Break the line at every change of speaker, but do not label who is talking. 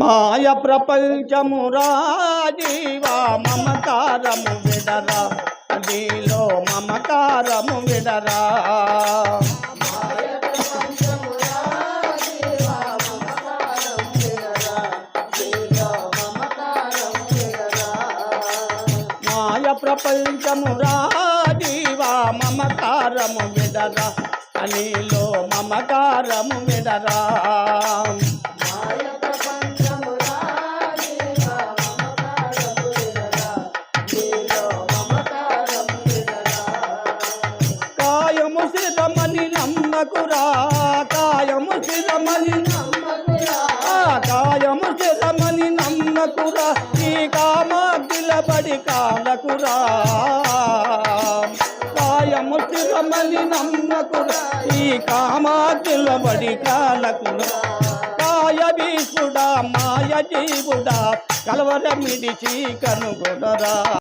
మాయ ప్రపంచము రాజీవా మమకారము విడరా. నీలో మమకారము విడరా. మాయ ప్రపంచము రాజీవా మమకారము విడరా. నీలో మమకారము విడరా. నమ్మకురా కాయము సిరమని కాయము సిరమని నమ్మకురా ఈ కామాగ్నిలబడి కాలకురా. కాయము సిరమని నమ్మకురా ఈ కామాగ్నిలబడి కాలకురా. కాయ భీషుడా మాయ జీవుడా కలవరమిడిచి కనుగొనరా.